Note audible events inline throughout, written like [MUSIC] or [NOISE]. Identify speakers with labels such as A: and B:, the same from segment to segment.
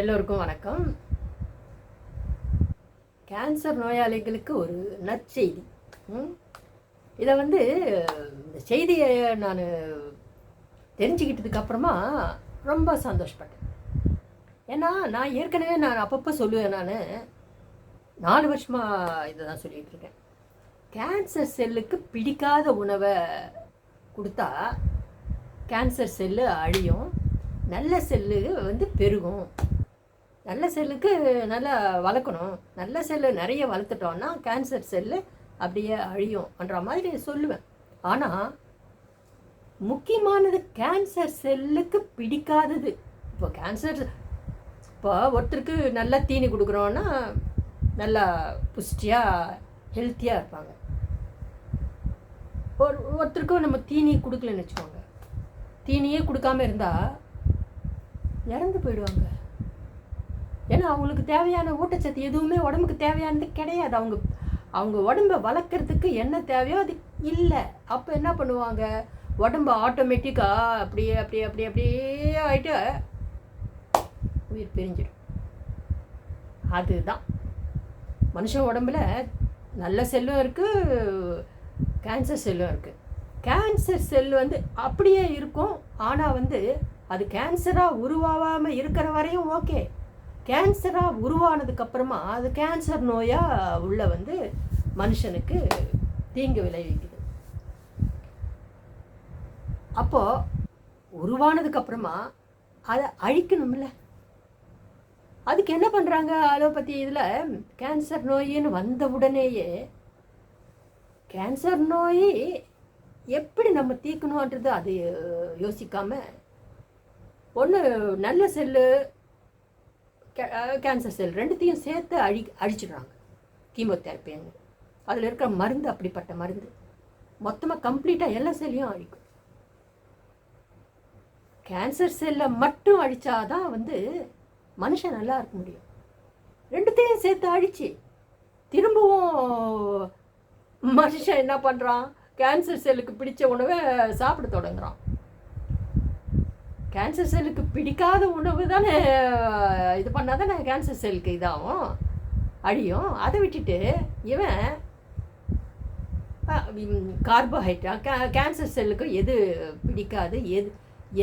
A: எல்லோருக்கும் வணக்கம். கேன்சர் நோயாளிகளுக்கு ஒரு நற்செய்தி. இதை வந்து இந்த செய்தியை நான் தெரிஞ்சுக்கிட்டதுக்கு அப்புறமா ரொம்ப சந்தோஷப்பட்டேன். ஏன்னா நான் ஏற்கனவே நான் அப்பப்போ சொல்லுவேன் நான். நாலு வருஷமாக இதை தான் சொல்லிகிட்டு இருக்கேன். கேன்சர் செல்லுக்கு பிடிக்காத உணவை கொடுத்தா கேன்சர் செல்லு அழியும். நல்ல செல்லு வந்து பெருகும். நல்ல செல்லுக்கு நல்லா வளர்க்கணும். நல்ல செல்லு நிறைய வளர்த்துட்டோம்னா கேன்சர் செல்லு அப்படியே அழியும்ன்ற மாதிரி சொல்லுவேன். ஆனால் முக்கியமானது கேன்சர் செல்லுக்கு பிடிக்காதது. இப்போ கேன்சர் இப்போ ஒருத்தருக்கு நல்லா தீனி கொடுக்குறோன்னா நல்லா புஷ்டியாக ஹெல்த்தியாக இருப்பாங்க. ஒரு ஒருத்தருக்கும் நம்ம தீனி கொடுக்கலன்னு வச்சுக்கோங்க. தீனியே கொடுக்காம இருந்தால் இறந்து போயிடுவாங்க. ஏன்னா அவங்களுக்கு தேவையான ஊட்டச்சத்து எதுவுமே உடம்புக்கு தேவையானது கிடையாது. அவங்க அவங்க உடம்ப வளர்க்குறதுக்கு என்ன தேவையோ அது இல்லை. அப்போ என்ன பண்ணுவாங்க? உடம்பு ஆட்டோமேட்டிக்காக அப்படியே அப்படியே அப்படியே அப்படியே ஆகிட்டு உயிர் பிரிஞ்சிடும். அதுதான். மனுஷன் உடம்புல நல்ல செல்லும் இருக்குது கேன்சர் செல்லும் இருக்குது கேன்சர் செல் வந்து அப்படியே இருக்கும். ஆனால் வந்து அது கேன்சராக உருவாகாமல் இருக்கிற வரையும் ஓகே கேன்சராக உருவானதுக்கப்புறமா அது கேன்சர் நோயாக உள்ள வந்து மனுஷனுக்கு தீங்கு விளைவிக்குது. அப்போது உருவானதுக்கப்புறமா அதை அழிக்கணும்ல. அதுக்கு என்ன பண்ணுறாங்க அலோபதி இதில்? கேன்சர் நோயின்னு வந்த உடனேயே கேன்சர் நோய் எப்படி நம்ம தீர்க்கணுன்றது அது யோசிக்காம ஒன்று நல்ல செல்லு கேன்சர் செல் ரெண்டுத்தையும் சேர்த்து அழி அழிச்சிடுறாங்க. கீமோதெரப்பின்னு அதில் இருக்கிற மருந்து அப்படிப்பட்ட மருந்து. மொத்தமாக கம்ப்ளீட்டாக எல்லா செல்லையும் அழிக்கும். கேன்சர் செல்லை மட்டும் அழித்தாதான் வந்து மனுஷன் நல்லா இருக்க முடியும். ரெண்டுத்தையும் சேர்த்து அழிச்சு திரும்பவும் மனுஷன் என்ன பண்ணுறான் கேன்சர் செல்லுக்கு பிடிச்ச உணவை சாப்பிட தொடங்குறான். கேன்சர் செல்லுக்கு பிடிக்காத உணவு தானே இது பண்ணால் தானே கேன்சர் செல்லுக்கு இதாகும் அழியும் அதை விட்டுட்டு இவன் கார்போஹைட்ரேட் கே கேன்சர் செல்லுக்கு எது பிடிக்காது எது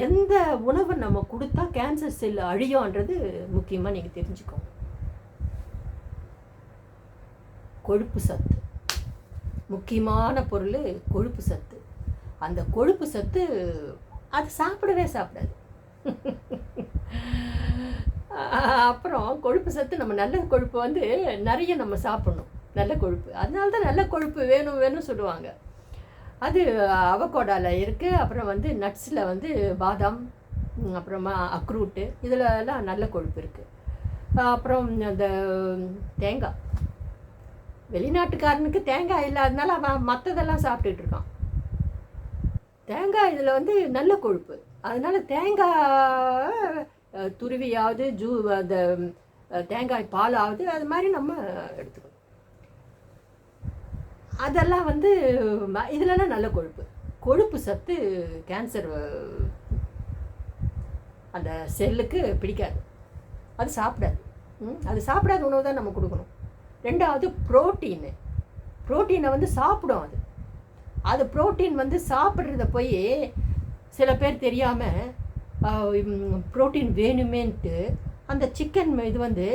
A: எந்த உணவு நம்ம கொடுத்தா கேன்சர் செல் அழியும்ன்றது முக்கியமாக நீங்கள் தெரிஞ்சுக்கோங்க. கொழுப்பு சத்து. முக்கியமான பொருள் கொழுப்பு சத்து. அந்த கொழுப்பு சத்து அது சாப்பிடவே சாப்பிடாது. அப்புறம் கொழுப்பு சத்து நம்ம நல்ல கொழுப்பு வந்து நிறைய நம்ம சாப்பிடணும். நல்ல கொழுப்பு. அதனால தான் நல்ல கொழுப்பு வேணும் வேணும்னு சொல்லுவாங்க. அது அவகோடாவில் இருக்குது அப்புறம் வந்து நட்ஸில் வந்து பாதாம் அப்புறமா அக்ரூட்டு. இதிலலாம் நல்ல கொழுப்பு இருக்குது அப்புறம் அந்த தேங்காய். வெளிநாட்டுக்காரனுக்கு தேங்காய் இல்லாதனால அவன் மற்றதெல்லாம் சாப்பிட்டுட்டு இருக்கான். தேங்காய் இதில் வந்து நல்ல கொழுப்பு. அதனால தேங்காய் துருவியாவது ஜூ அந்த தேங்காய் பாலாவது அது மாதிரி நம்ம எடுத்துக்கணும். அதெல்லாம் வந்து இதுலலாம் நல்ல கொழுப்பு. கொழுப்பு சத்து கேன்சர் அந்த செல்லுக்கு பிடிக்காது. அது சாப்பிடாது. அது சாப்பிடாத உணவு தான் நம்ம கொடுக்கணும். ரெண்டாவது புரோட்டீனு. புரோட்டீனை வந்து சாப்பிடும் அது. அது புரோட்டீன் வந்து சாப்பிட்றத போய் சில பேர் தெரியாமல் புரோட்டீன் வேணுமேன்ட்டு அந்த சிக்கன் இது வந்து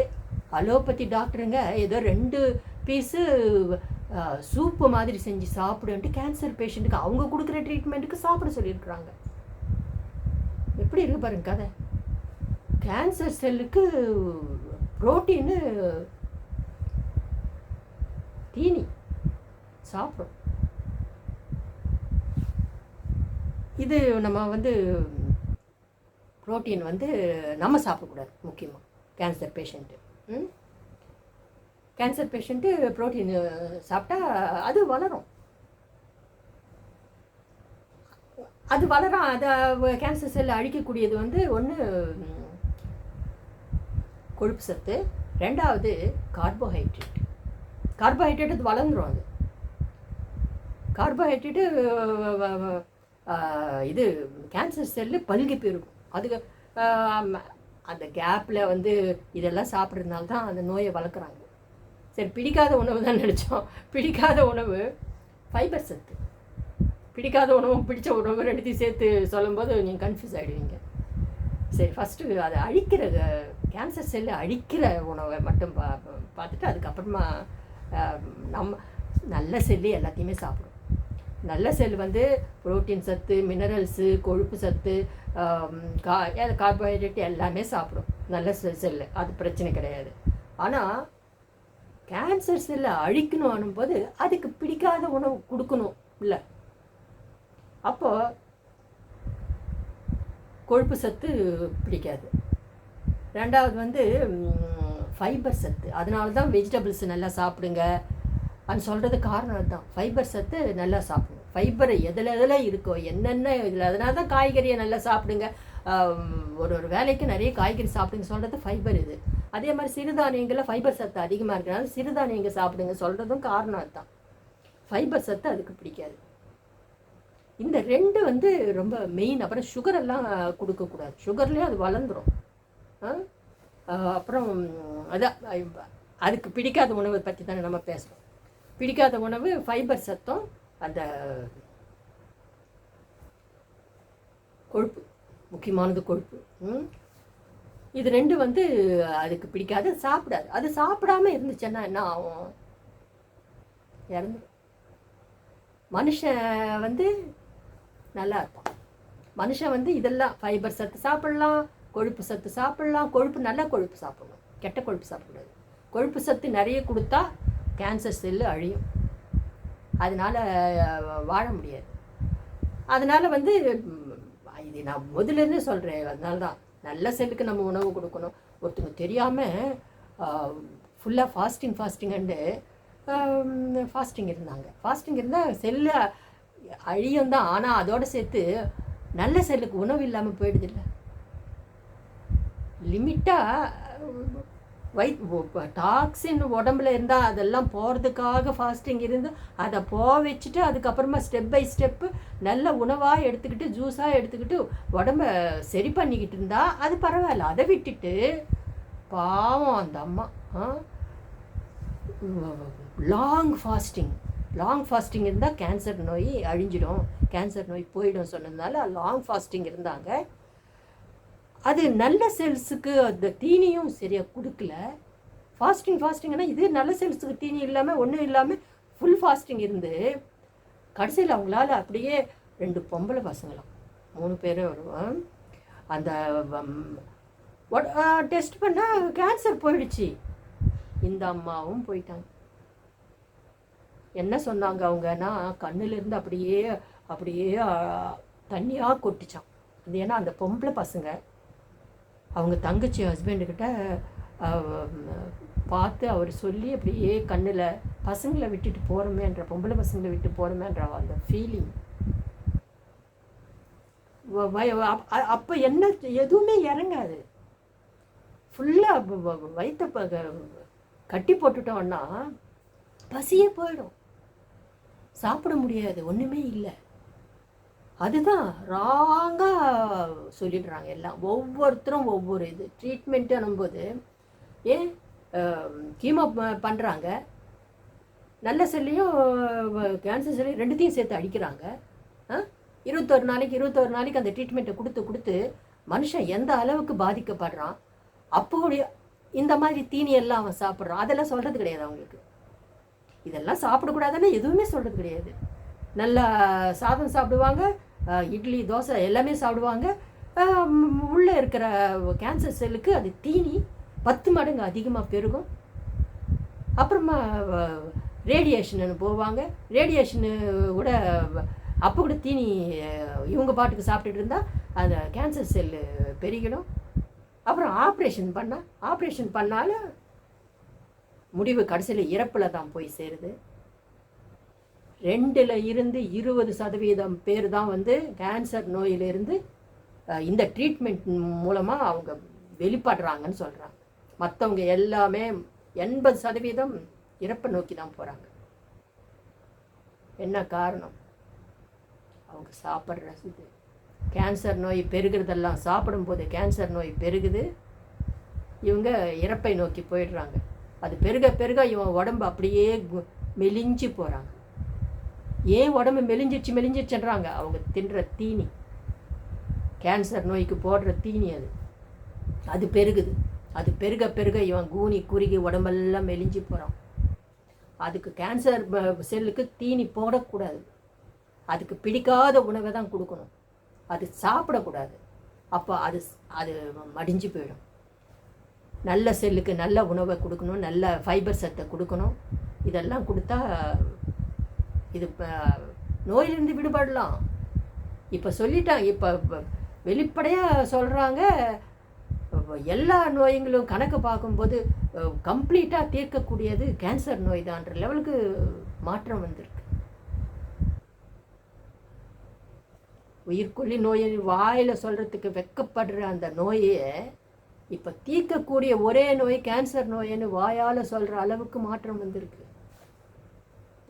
A: அலோபதி டாக்டருங்க ஏதோ ரெண்டு பீஸு சூப்பு மாதிரி செஞ்சு சாப்பிடுன்ட்டு கேன்சர் பேஷண்ட்டுக்கு அவங்க கொடுக்குற ட்ரீட்மெண்ட்டுக்கு சாப்பிட சொல்லியிருக்கிறாங்க. எப்படி இருக்கு பாருங்க கதை. கேன்சர் செல்லுக்கு புரோட்டீனு தீனி சாப்பிடும். இது நம்ம வந்து புரோட்டீன் வந்து நம்ம சாப்பிடக்கூடாது முக்கியமாக cancer patient cancer patient protein சாப்பிட்டா அது வளரும். அது வளரும் அதை கேன்சர் செல் அழிக்கக்கூடியது வந்து ஒன்று கொழுப்பு சத்து. ரெண்டாவது கார்போஹைட்ரேட் கார்போஹைட்ரேட் அது வளர்ந்துரும் அது. கார்போஹைட்ரேட்டு இது கேன்சர் செல்லு பல்கி போயிருக்கும் அதுக்கு அந்த கேப்பில் வந்து இதெல்லாம் சாப்பிட்றதுனால தான் அந்த நோயை வளர்க்குறாங்க. சரி பிடிக்காத உணவு தான் நினச்சோம். பிடிக்காத உணவு ஃபைபர் சத்து. பிடிக்காத உணவும் பிடிச்ச உணவு ரெண்டுத்தையும் சேர்த்து சொல்லும்போது நீங்கள் கன்ஃபியூஸ் ஆகிடுவீங்க சரி ஃபஸ்ட்டு அதை அழிக்கிற கேன்சர் செல்லு அழிக்கிற உணவை மட்டும் பா பார்த்துட்டு அதுக்கப்புறமா நம்ம நல்ல செல்லு எல்லாத்தையுமே சாப்பிடும் நல்ல செல் வந்து புரோட்டீன் சத்து மினரல்ஸு கொழுப்பு சத்து கா கார்போஹைட்ரேட் எல்லாமே சாப்பிடும். நல்ல செல்லு. அது பிரச்சனை கிடையாது. ஆனால் கேன்சர் செல்லை அழிக்கணும் போது அதுக்கு பிடிக்காத உணவு கொடுக்கணும் இல்லை. அப்போ கொழுப்பு சத்து பிடிக்காது. ரெண்டாவது வந்து ஃபைபர் சத்து. அதனால தான் வெஜிடபிள்ஸ் நல்லா சாப்பிடுங்க. அது சொல்கிறது காரணம் அதுதான். ஃபைபர் சத்து நல்லா சாப்பிடும் ஃபைபர் எதில் எதில் இருக்கோ என்னென்ன இதில் அதனால தான் காய்கறியை நல்லா சாப்பிடுங்க. ஒரு ஒரு வேலைக்கு நிறைய காய்கறி சாப்பிடுங்க சொல்கிறது ஃபைபர் இது. அதே மாதிரி சிறுதானியங்களில் ஃபைபர் சத்து அதிகமாக இருக்கிறனால சிறுதானியங்கள் சாப்பிடுங்க சொல்கிறதும் காரணம் அதுதான். ஃபைபர் சத்து அதுக்கு பிடிக்காது. இந்த ரெண்டு வந்து ரொம்ப மெயின் அப்புறம் சுகரெல்லாம் கொடுக்கக்கூடாது சுகர்லேயே அது வளர்ந்துடும் அப்புறம் அதான் அதுக்கு பிடிக்காத உணவை பற்றி தானே நம்ம பேசுகிறோம் பிடிக்காத உணவு ஃபைபர் சத்தம் அந்த கொழுப்பு முக்கியமானது கொழுப்பு. இது ரெண்டு வந்து அதுக்கு பிடிக்காது சாப்பிடாது. அது சாப்பிடாம இருந்துச்சுன்னா என்ன ஆகும்? இறந்துடும் மனுஷன் வந்து நல்லா இருப்பான். மனுஷன் வந்து இதெல்லாம் ஃபைபர் சத்து சாப்பிடலாம் கொழுப்பு சத்து சாப்பிடலாம். கொழுப்பு நல்ல கொழுப்பு சாப்பிடணும். கெட்ட கொழுப்பு சாப்பிடக்கூடாது. கொழுப்பு சத்து நிறைய கொடுத்தா கேன்சர் செல்லு அழியும். அதனால் வாழ முடியாது. அதனால் வந்து இது நான் முதலேருந்து சொல்கிறேன் அதனால தான் நல்ல செல்லுக்கு நம்ம உணவு கொடுக்கணும். ஒருத்தங்க தெரியாமல் ஃபுல்லாக ஃபாஸ்டிங் ஃபாஸ்டிங்கண்டு ஃபாஸ்டிங் இருந்தாங்க. ஃபாஸ்டிங் இருந்தால் செல்லு அழியும் தான் ஆனால் அதோடு சேர்த்து நல்ல செல்லுக்கு உணவு இல்லாமல் போயிடுது இல்லை. லிமிட்டாக வை டாக்ஸின் உடம்புல இருந்தால் அதெல்லாம் போகிறதுக்காக ஃபாஸ்டிங் இருந்து அதை போக வச்சுட்டு அதுக்கப்புறமா ஸ்டெப் பை ஸ்டெப்பு நல்ல உணவாக எடுத்துக்கிட்டு ஜூஸாக எடுத்துக்கிட்டு உடம்ப சரி பண்ணிக்கிட்டு இருந்தால் அது பரவாயில்ல. அதை விட்டுட்டு பாவம் அந்த அம்மா லாங் ஃபாஸ்டிங் லாங் ஃபாஸ்டிங் இருந்தால் கேன்சர் நோய் அழிஞ்சிடும். கேன்சர் நோய் போயிடும் சொன்னதுனால லாங் ஃபாஸ்டிங் இருந்தாங்க. அது நல்ல செல்ஸுக்கு அந்த தீனியும் சரியாக கொடுக்கல. ஃபாஸ்டிங் ஃபாஸ்டிங்னா இது நல்ல செல்ஸுக்கு தீனி இல்லாமல் ஒன்றும் இல்லாமல் ஃபுல் ஃபாஸ்டிங் இருந்து கடைசியில் அவங்களால அப்படியே ரெண்டு பொம்பளை பசங்களாம் மூணு பேரும் வருவோம். அந்த டெஸ்ட் பண்ணால் கேன்சர் போயிடுச்சு. இந்த அம்மாவும் போயிட்டாங்க. என்ன சொன்னாங்க அவங்கன்னா கண்ணுலேருந்து அப்படியே அப்படியே தண்ணியாக கொட்டிச்சான் ஏன்னா அந்த பொம்பளை பசங்க. அவங்க தங்கச்சி ஹஸ்பண்டுக்கிட்ட பார்த்து அவர் சொல்லி அப்படியே கண்ணில் பசங்களை விட்டுட்டு போகிறோமேன்ற பொம்பளை பசங்களை விட்டு போகிறோமேன்ற அந்த ஃபீலிங் அப்போ என்ன எதுவுமே இறங்காது. ஃபுல்லாக வயிற்ற ப- கட்டி போட்டுட்டோன்னா பசியே போயிடும். சாப்பிட முடியாது ஒன்றுமே இல்லை. அதுதான் ராங்காக சொல்லிடுறாங்க எல்லாம். ஒவ்வொருத்தரும் ஒவ்வொரு இது. ட்ரீட்மெண்ட்டு அனும்போது ஏன் கீமோ பண்ணுறாங்க நல்ல செல்லையும் கேன்சர் செல்லையும் ரெண்டுத்தையும் சேர்த்து அடிக்கிறாங்க. இருபத்தொரு நாளைக்கு இருபத்தொரு நாளைக்கு அந்த ட்ரீட்மெண்ட்டை கொடுத்து கொடுத்து மனுஷன் எந்த அளவுக்கு பாதிக்கப்படுறான்? அப்போ இந்த மாதிரி தீனி எல்லாம் அவன் சாப்பிட்றான். அதெல்லாம் சொல்கிறது கிடையாது அவங்களுக்கு. இதெல்லாம் சாப்பிடக்கூடாதுன்னு எதுவுமே சொல்கிறது கிடையாது. நல்லா சாதம் சாப்பிடுவாங்க இட்லி தோசை எல்லாமே சாப்பிடுவாங்க. உள்ளே இருக்கிற கேன்சர் செல்லுக்கு அது தீனி பத்து மடங்கு அதிகமாக பெருகும். அப்புறமா ரேடியேஷனு போவாங்க. ரேடியேஷனு கூட அப்போ கூட தீனி இவங்க பாட்டுக்கு சாப்பிட்டுட்டு இருந்தால் அந்த கேன்சர் செல்லு பெருகிடும். அப்புறம் ஆப்ரேஷன் பண்ணால் ஆப்ரேஷன் பண்ணாலும் முடிவு கடைசியில் இறப்பில் தான் போய் சேருது. ரெண்டில் இருந்து இருபது சதவீதம் பேர் தான் வந்து கேன்சர் நோயிலிருந்து இந்த ட்ரீட்மெண்ட் மூலமாக அவங்க வெளிப்படுறாங்கன்னு சொல்கிறாங்க மற்றவங்க எல்லாமே எண்பது சதவீதம் இறப்பை நோக்கி தான் போகிறாங்க என்ன காரணம்? அவங்க சாப்பிட்ற இது. கேன்சர் நோய் பெருகிறதெல்லாம் சாப்பிடும்போது கேன்சர் நோய் பெருகுது. இவங்க இறப்பை நோக்கி போயிடுறாங்க. அது பெருக பெருக இவன் உடம்பு அப்படியே மெலிஞ்சு போகிறாங்க ஏன் உடம்பு மெலிஞ்சிச்சு மெலிஞ்சிச்சுன்றாங்க அவங்க தின்ற தீனி. கேன்சர் நோய்க்கு போடுற தீனி அது. அது பெருகுது. அது பெருக பெருக இவன் கூனி குறுகி உடம்பெல்லாம் மெலிஞ்சு போகிறான் அதுக்கு கேன்சர் செல்லுக்கு தீனி போடக்கூடாது. அதுக்கு பிடிக்காத உணவை தான் கொடுக்கணும். அது சாப்பிடக்கூடாது. அப்போ அது அது மடிஞ்சு போயிடும். நல்ல செல்லுக்கு நல்ல உணவை கொடுக்கணும். நல்ல ஃபைபர் சத்தை கொடுக்கணும். இதெல்லாம் கொடுத்தா இது இப்போ நோயிலிருந்து விடுபடலாம். இப்போ சொல்லிட்டாங்க இப்போ வெளிப்படையாக சொல்கிறாங்க எல்லா நோய்களும் கணக்கு பார்க்கும்போது கம்ப்ளீட்டாக தீர்க்கக்கூடியது கேன்சர் நோய் தான்ற லெவலுக்கு மாற்றம் வந்திருக்கு. உயிர்கொல்லி நோயை வாயில் சொல்கிறதுக்கு வெக்கப்படுற அந்த நோயை இப்போ தீர்க்கக்கூடிய ஒரே நோய் கேன்சர் நோயின்னு வாயால் சொல்கிற அளவுக்கு மாற்றம் வந்திருக்கு.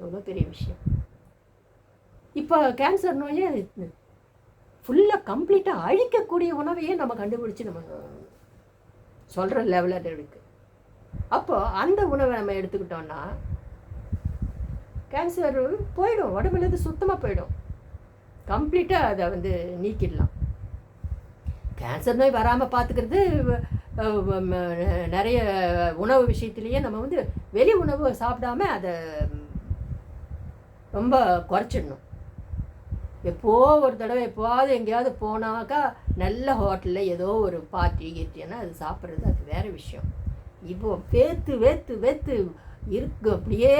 A: எவ்வளோ பெரிய விஷயம். இப்போ கேன்சர் நோயே ஃபுல்லாக கம்ப்ளீட்டாக அழிக்கக்கூடிய உணவையே நம்ம கண்டுபிடிச்சி நம்ம சொல்கிற லெவலில் இருக்குது அப்போது அந்த உணவை நம்ம எடுத்துக்கிட்டோம்னா கேன்சர் போயிடும் உடம்புலேருந்து சுத்தமாக போயிடும். கம்ப்ளீட்டாக அதை வந்து நீக்கிடலாம். கேன்சர் நோய் வராமல் பார்த்துக்கிறது நிறைய உணவு விஷயத்துலேயே நம்ம வந்து வெளி உணவு சாப்பிடாம அதை ரொம்ப குறைச்சிடணும். எப்போ ஒரு தடவை எப்போவாவது எங்கேயாவது போனாக்கா நல்ல ஹோட்டலில் ஏதோ ஒரு பார்ட்டி கீர்த்தின்னா அது சாப்பிட்றது அது வேறு விஷயம். இப்போ வேத்து வேத்து வேத்து இருக்கு அப்படியே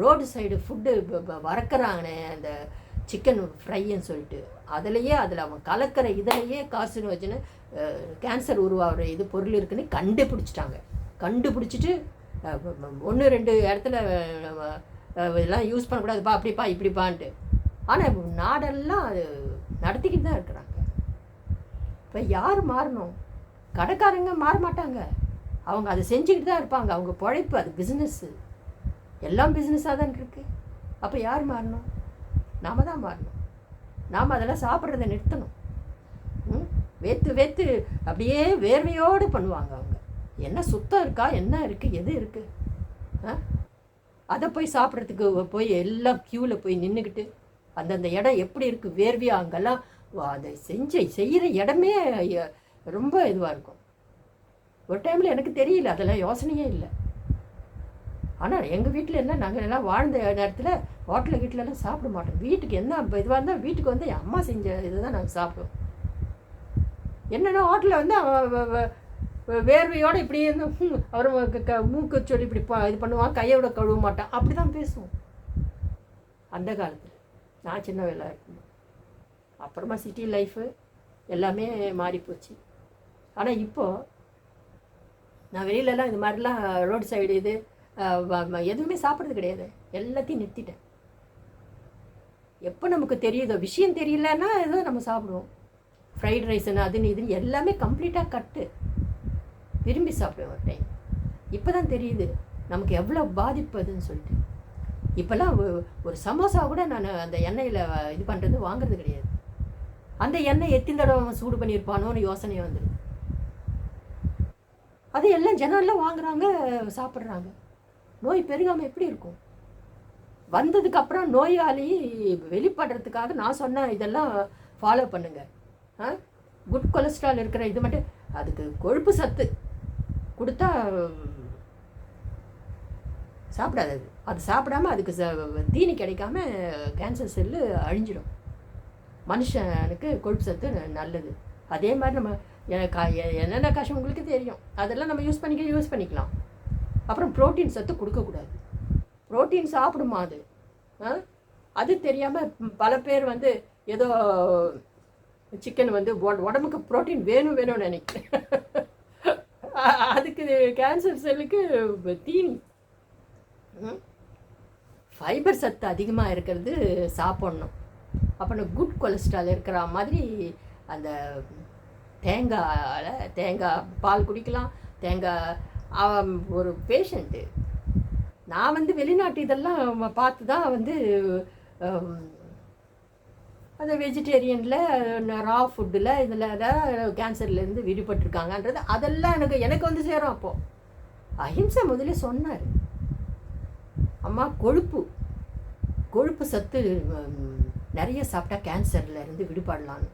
A: ரோடு சைடு ஃபுட்டு வறக்கிறாங்கண்ணே அந்த சிக்கன் ஃப்ரைன்னு சொல்லிட்டு. அதுலேயே அதில் அவன் கலக்கிற இதிலையே காசுன்னு வச்சுன்னு கேன்சர் உருவாகிற இது பொருள் இருக்குன்னு கண்டுபிடிச்சிட்டாங்க. கண்டுபிடிச்சிட்டு ஒன்று ரெண்டு இடத்துல இதெல்லாம் யூஸ் பண்ணக்கூடாதுப்பா அப்படிப்பா இப்படிப்பான்ட்டு. ஆனால் நாடெல்லாம் அது நடத்திக்கிட்டு தான் இருக்கிறாங்க. இப்போ யார் மாறணும்? கடைக்காரங்க மாற மாட்டாங்க. அவங்க அதை செஞ்சுக்கிட்டு தான் இருப்பாங்க. அவங்க பிழைப்பு அது பிஸ்னஸ்ஸு எல்லாம் பிஸ்னஸாக தான் இருக்குது அப்போ யார் மாறணும்? நாம தான் மாறணும். நாம் அதெல்லாம் சாப்பிட்றத நிறுத்தணும். ம்? வேத்து வேத்து அப்படியே வேர்வையோடு பண்ணுவாங்க அவங்க. என்ன சுத்தம் இருக்கா? என்ன இருக்குது எது இருக்குது ஆ? அதை போய் சாப்பிட்றதுக்கு போய் எல்லாம் க்யூவில் போய் நின்றுக்கிட்டு அந்தந்த இடம் எப்படி இருக்குது வேர்வியா அங்கெல்லாம் அதை செஞ்ச செய்கிற இடமே ரொம்ப இதுவாக இருக்கும். ஒரு டைமில் எனக்கு தெரியல அதெல்லாம் யோசனையே இல்லை. ஆனால் எங்கள் வீட்டில் என்ன நாங்கள் எல்லாம் வாழ்ந்த நேரத்தில் ஹோட்டலில் வீட்டிலலாம் சாப்பிட மாட்டோம். வீட்டுக்கு என்ன இதுவாக இருந்தால் வீட்டுக்கு வந்து என் அம்மா செஞ்ச இதுதான் நாங்கள் சாப்பிடுவோம். என்னென்னா ஹோட்டலில் வந்து வேர்வையோடு வேர்வையோட இப்படியே இருந்து அவர் க- மூக்கு சொல்லி இப்படி இது பண்ணுவான் கையோட கழுவ மாட்டான். அப்படி தான் பேசுவோம். அந்த காலத்தில். நான் சின்ன வயலாக இருக்கும்போது. அப்புறமா சிட்டி லைஃபு எல்லாமே மாறிப்போச்சு ஆனால் இப்போது நான் வெளியிலலாம் இது மாதிரிலாம் ரோடு சைடு இது எதுவுமே சாப்பிட்றது கிடையாது. எல்லாத்தையும் நிறுத்திட்டேன். எப்போ நமக்கு தெரியுதோ விஷயம் தெரியலன்னா ஏதோ நம்ம சாப்பிடுவோம். ஃப்ரைட் ரைஸ்னு அதுன்னு இதுன்னு எல்லாமே கம்ப்ளீட்டாக கட்டு விரும்பி சாப்பிடுவேன் ஒரு டைம் இப்போ தான் தெரியுது நமக்கு எவ்வளோ பாதிப்பு அதுன்னு சொல்லிட்டு. இப்போல்லாம் ஒரு சமோசா கூட நான் அந்த எண்ணெயில் இது பண்ணுறது வாங்குறது கிடையாது. அந்த எண்ணெய் எத்தனை தடவை அவன் சூடு பண்ணியிருப்பானோன்னு யோசனை வந்துடும் அது எல்லாம் ஜனம் வாங்குறாங்க சாப்பிட்றாங்க. நோய் பெருகாமல் எப்படி இருக்கும்? வந்ததுக்கப்புறம் நோயாளி வெளிப்படுறதுக்காக நான் சொன்ன இதெல்லாம் ஃபாலோ பண்ணுங்க. ஆ? குட் கொலஸ்ட்ரால் இருக்கிற இது மட்டும் அதுக்கு கொழுப்பு சத்து கொடுத்தா சாப்பிடாது. அது அது சாப்பிடாம அதுக்கு ச- தீனி கிடைக்காம கேன்சர் செல்லு அழிஞ்சிடும். மனுஷனுக்கு கொழுப்பு சத்து ந- நல்லது. அதே மாதிரி நம்ம எ- என்னென்ன காசு உங்களுக்கு தெரியும். அதெல்லாம் நம்ம யூஸ் பண்ணிக்க யூஸ் பண்ணிக்கலாம். அப்புறம் புரோட்டீன் சத்து கொடுக்கக்கூடாது. புரோட்டீன் சாப்பிடுமா அது? ஆ? அது தெரியாமல் பல பேர் வந்து ஏதோ சிக்கன் வந்து உடம்புக்கு புரோட்டீன் வேணும் வேணும்னு நினைக்கிறேன் அதுக்கு கேன்சர் செல்லுக்கு தீனி. ஃபைபர் சத்து அதிகமாக இருக்கிறது சாப்பிட்ணும். அப்புறம் குட் கொலஸ்ட்ரால் இருக்கிற மாதிரி அந்த தேங்காயில் தேங்காய் பால் குடிக்கலாம். தேங்காய் ஒரு பேஷண்ட்டு நான் வந்து வெளிநாட்டு இதெல்லாம் பார்த்து தான் வந்து அந்த வெஜிடேரியனில் ரா ஃபுட்டில் இதில் ஏதாவது கேன்சர்லேருந்து விடுபட்டிருக்காங்கன்றது அதெல்லாம் எனக்கு எனக்கு வந்து சேரும் அப்போது அஹிம்சை முதல்ல சொன்னார். அம்மா கொழுப்பு. கொழுப்பு சத்து நிறைய சாப்பிட்டா கேன்சரில் இருந்து விடுபடலான்னு.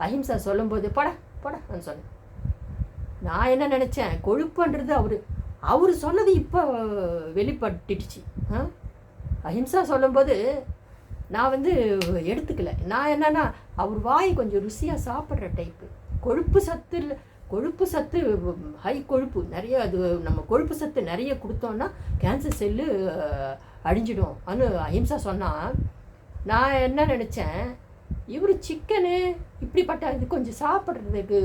A: அஹிம்சா சொல்லும்போது பட பட நான் சொன்னேன். நான் என்ன நினச்சேன்? கொழுப்புன்றது அவர் அவர் சொன்னது இப்போ வெளிப்பட்டுடுச்சு. ஆ? அஹிம்சா சொல்லும்போது நான் வந்து எடுத்துக்கல. நான் என்னன்னா அவர் வாய் கொஞ்சம் ருசியாக சாப்பிட்ற டைப்பு கொழுப்பு சத்து இல்லை கொழுப்பு சத்து ஹை கொழுப்பு நிறைய அது நம்ம கொழுப்பு சத்து நிறைய கொடுத்தோன்னா கேன்சர் செல்லு அழிஞ்சிடும். அனு அஹிம்சா சொன்னால் நான் என்ன நினச்சேன்? இவர் சிக்கனு இப்படிப்பட்ட இது கொஞ்சம் சாப்பிட்றதுக்கு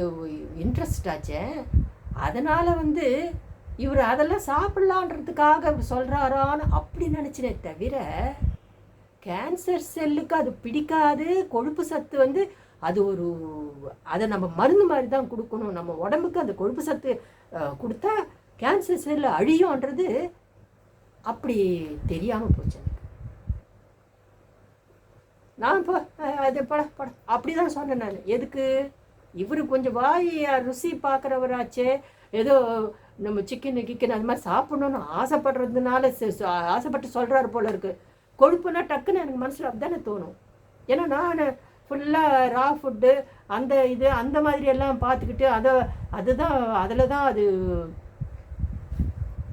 A: இன்ட்ரெஸ்ட் ஆச்சேன் அதனால் வந்து இவர் அதெல்லாம் சாப்பிட்லான்றதுக்காக இவர் சொல்கிறாரான்னு அப்படி நினச்சினே தவிர கேன்சர் செல்லுக்கு அது பிடிக்காது. கொழுப்பு சத்து வந்து அது ஒரு அதை நம்ம மருந்து மாதிரி தான் கொடுக்கணும். நம்ம உடம்புக்கு அந்த கொழுப்பு சத்து கொடுத்தா கேன்சர் செல்லு அழியும்ன்றது அப்படி தெரியாமல் போச்சு எனக்கு. நான் இப்போ அது பட பட அப்படி தான் சொன்னேன் நான். எதுக்கு? இவர் கொஞ்சம் வாய் ருசி பார்க்குறவராச்சே. ஏதோ நம்ம சிக்கன் கிக்கன் அது மாதிரி சாப்பிடணும்னு ஆசைப்படுறதுனால ச- ஆசைப்பட்டு சொல்கிறாரு போல இருக்குது கொழுப்புனா டக்குன்னு எனக்கு மனசில் அப்படி தானே தோணும். ஏன்னா நான் ஃபுல்லாக ரா ஃபுட்டு அந்த இது அந்த மாதிரி எல்லாம் பார்த்துக்கிட்டு அதை அதுதான் அதில் தான் அது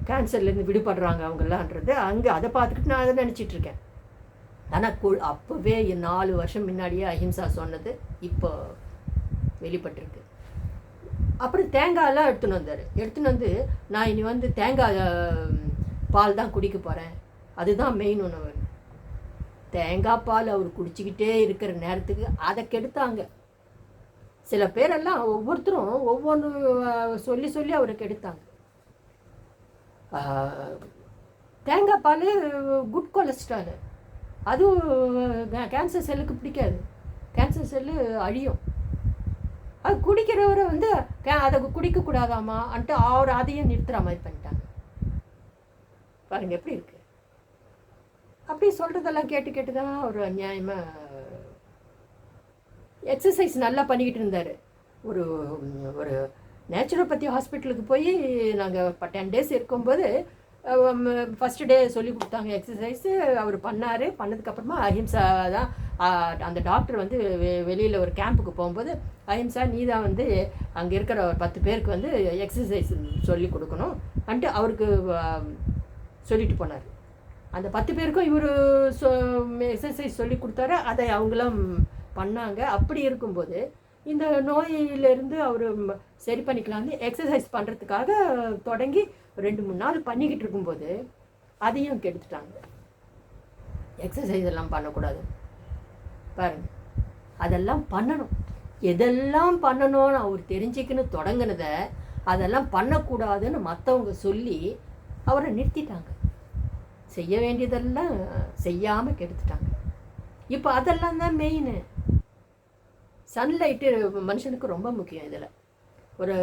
A: கேன்சர்லேருந்து விடுபடுறாங்க அவங்கெல்லாம்ன்றது அங்கே அதை பார்த்துக்கிட்டு நான் அதை நினச்சிட்ருக்கேன் ஆனால் கு அப்போவே நாலு வருஷம் முன்னாடியே அஹிம்சா சொன்னது இப்போ வெளிப்பட்டிருக்கு. அப்புறம் தேங்காயெல்லாம் எடுத்துன்னு வந்தார். எடுத்துன்னு வந்து நான் இனி வந்து தேங்காய் பால் தான் குடிக்க போகிறேன் அதுதான் மெயின் உணவு. தேங்காய் பால் அவர் குடிச்சிக்கிட்டே இருக்கிற நேரத்துக்கு அதை கெடுத்தாங்க. சில பேரெல்லாம் ஒவ்வொருத்தரும் ஒவ்வொன்று சொல்லி சொல்லி அவரை கெடுத்தாங்க. தேங்காய் பால் குட் கொலஸ்ட்ரால் அதுவும் கேன்சர் செல்லுக்கு பிடிக்காது. கேன்சர் செல்லு அழியும். அது குடிக்கிறவரை வந்து கே- அதை குடிக்கக்கூடாதாமா அன்ட்டு அவர் அதையும் நிறுத்துகிற மாதிரி பண்ணிட்டாங்க. பாருங்கள் எப்படி இருக்குது அப்படி சொல்கிறதெல்லாம் கேட்டு கேட்டு தான் அவர் அநியாயமாக எக்ஸசைஸ் நல்லா பண்ணிக்கிட்டு இருந்தார். ஒரு ஒரு நேச்சுரோபதி ஹாஸ்பிட்டலுக்கு போய் நாங்கள் இப்போ டென் டேஸ் இருக்கும்போது ஃபஸ்ட்டு டே சொல்லி கொடுத்தாங்க எக்ஸசைஸு அவர் பண்ணார். பண்ணதுக்கப்புறமா அஹிம்சா தான் அந்த டாக்டர் வந்து வெளியில் ஒரு கேம்புக்கு போகும்போது அஹிம்சா நீ தான் வந்து அங்கே இருக்கிற ஒரு பத்து பேருக்கு வந்து எக்ஸசைஸ் சொல்லி கொடுக்கணும். அன்ட்டு அவருக்கு சொல்லிட்டு போனார். அந்த பத்து பேருக்கும் இவர் சொ எக்ஸசைஸ் சொல்லி கொடுத்தாரு. அதை அவங்களும் பண்ணாங்க. அப்படி இருக்கும்போது இந்த நோயிலிருந்து அவர் சரி பண்ணிக்கலாம்னு எக்ஸசைஸ் பண்ணுறதுக்காக தொடங்கி ரெண்டு மூணு நாள் பண்ணிக்கிட்டு இருக்கும்போது அதையும் கெடுத்துட்டாங்க. எக்ஸசைஸ் எல்லாம் பண்ணக்கூடாது. பாருங்க. அதெல்லாம் பண்ணணும். எதெல்லாம் பண்ணணும்னு அவர் தெரிஞ்சுக்கின்னு தொடங்கினதை அதெல்லாம் பண்ணக்கூடாதுன்னு மற்றவங்க சொல்லி அவரை நிறுத்திட்டாங்க. செய்ய வேண்டியதெல்லாம் செய்யாமல் கெடுத்துட்டாங்க. இப்போ அதெல்லாம் தான் மெயின் சன்லைட்டு மனுஷனுக்கு ரொம்ப முக்கியம் இதில். ஒரு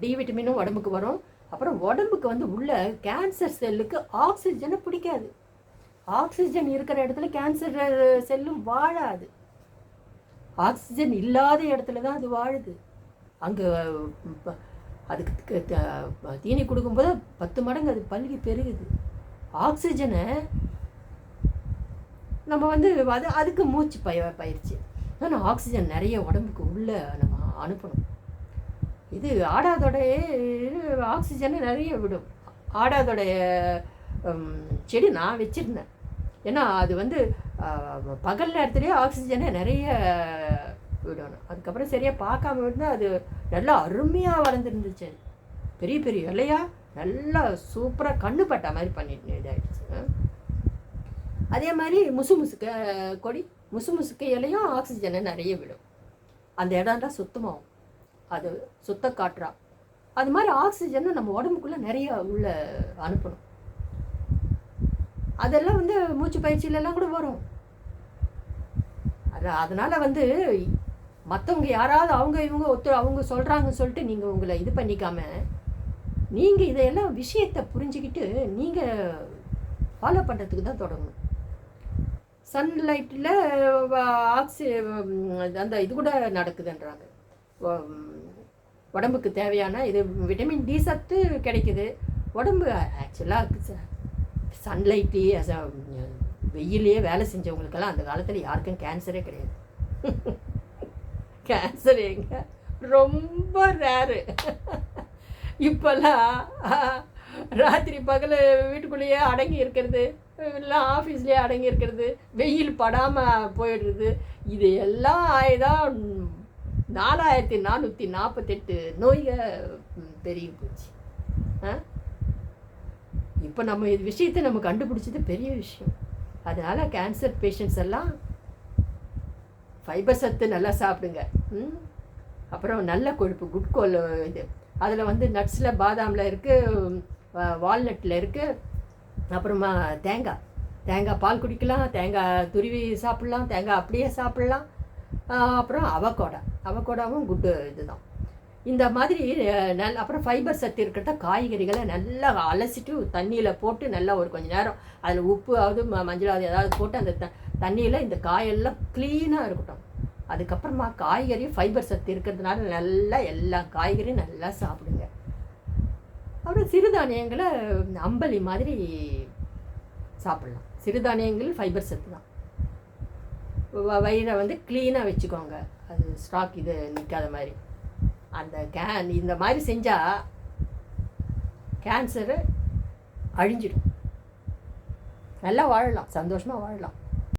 A: டி விட்டமினும் உடம்புக்கு வரும். அப்புறம் உடம்புக்கு வந்து உள்ள கேன்சர் செல்லுக்கு ஆக்சிஜனை பிடிக்காது. ஆக்சிஜன் இருக்கிற இடத்துல கேன்சர் செல்லும் வாழாது. ஆக்சிஜன் இல்லாத இடத்துல தான் அது வாழுது. அங்கே அதுக்கு த- தீனி கொடுக்கும்போது பத்து மடங்கு அது பல்கி பெருகுது. ஆக்சிஜனை நம்ம வந்து அது அதுக்கு மூச்சு பய பயிற்சி. ஆனால் ஆக்சிஜன் நிறைய உடம்புக்கு உள்ளே நம்ம அனுப்பணும். இது ஆடாதோடைய ஆக்சிஜனை நிறைய விடும். ஆடாதோடைய செடி நான் வச்சுருந்தேன். ஏன்னா அது வந்து பகல் நேரத்துலேயே ஆக்சிஜனை நிறைய விடணும். அதுக்கப்புறம் சரியாக பார்க்காம இருந்தால் அது நல்லா அருமையாக வளர்ந்துருந்துச்சு. பெரிய பெரிய இல்லையா நல்லா சூப்பராக கண்ணு பட்ட மாதிரி பண்ணிட்டு இதாகிடுச்சு அதே மாதிரி முசு முசுக்க கொடி முசு முசுக்க இலையும் ஆக்சிஜனை நிறைய விடும். அந்த இடம்லாம் சுத்தமாகும். அது சுத்த காற்றா. அது மாதிரி ஆக்சிஜனை நம்ம உடம்புக்குள்ளே நிறைய உள்ள அனுப்பணும். அதெல்லாம் வந்து மூச்சு பயிற்சியிலலாம் கூட வரும். அது அதனால் வந்து மற்றவங்க யாராவது அவங்க இவங்க ஒத்து அவங்க சொல்கிறாங்கன்னு சொல்லிட்டு நீங்கள் உங்களை இது பண்ணிக்காமல் நீங்கள் இதையெல்லாம் விஷயத்தை புரிஞ்சுக்கிட்டு நீங்கள் ஃபாலோ பண்ணுறதுக்கு தான் தொடங்கும் சன்லைட்டில் ஆக்சி அந்த இது கூட நடக்குதுன்றாங்க. உடம்புக்கு தேவையான இது விட்டமின் டி சத்து கிடைக்குது. உடம்பு ஆக்சுவலாக சன்லைட்டு வெயிலையே வேலை செஞ்சவங்களுக்கெல்லாம் அந்த காலத்தில் யாருக்கும் கேன்சரே கிடையாது. [LAUGHS] கேன்சர் எங்க ரொம்ப ரேரு [LAUGHS] இப்போல்லாம் ராத்திரி பகல் வீட்டுக்குள்ளேயே அடங்கி இருக்கிறது எல்லாம் ஆஃபீஸ்லேயே அடங்கி இருக்கிறது வெயில் படாமல் போயிடுறது இது எல்லாம் ஆயிதான் நாலாயிரத்தி நானூற்றி நாற்பத்தெட்டு நோய்கள் ம், பெருகி போச்சு. ஆ? இப்போ நம்ம இது விஷயத்தை நம்ம கண்டுபிடிச்சது பெரிய விஷயம். அதனால் கேன்சர் பேஷண்ட்ஸ் எல்லாம் ஃபைபர் சத்து நல்லா சாப்பிடுங்க. ம்? அப்புறம் நல்ல கொழுப்பு குட்கோல் இது அதில் வந்து நட்ஸில் பாதாமில் இருக்குது வால்நட்டில் இருக்குது அப்புறமா தேங்காய் தேங்காய் பால் குடிக்கலாம் தேங்காய் துருவி சாப்பிட்லாம் தேங்காய் அப்படியே சாப்பிட்லாம். அப்புறம் அவகோடா. அவகோடாவும் குட்டு இதுதான். இந்த மாதிரி நல் அப்புறம் ஃபைபர் சத்து இருக்கிறத காய்கறிகளை நல்லா அலசிட்டு தண்ணியில் போட்டு நல்லா ஒரு கொஞ்சம் நேரம் அதில் உப்பு ஆகுது ம மஞ்சளாவது ஏதாவது போட்டு அந்த த தண்ணியில் இந்த காயெல்லாம் க்ளீனாக இருக்கட்டும். அதுக்கப்புறமா காய்கறி ஃபைபர் சத்து இருக்கிறதுனால நல்லா எல்லா காய்கறியும் நல்லா சாப்பிடுங்க. அப்புறம் சிறுதானியங்களை அம்பலி மாதிரி சாப்பிடலாம். சிறுதானியங்கள் ஃபைபர் சத்து தான். வ- வயிறை வந்து க்ளீனாக வச்சுக்கோங்க. அது ஸ்டாக் இது நிற்காத மாதிரி. அந்த கேன் இந்த மாதிரி செஞ்சால் கேன்சரு அழிஞ்சிடும். நல்லா வாழலாம். சந்தோஷமாக வாழலாம்.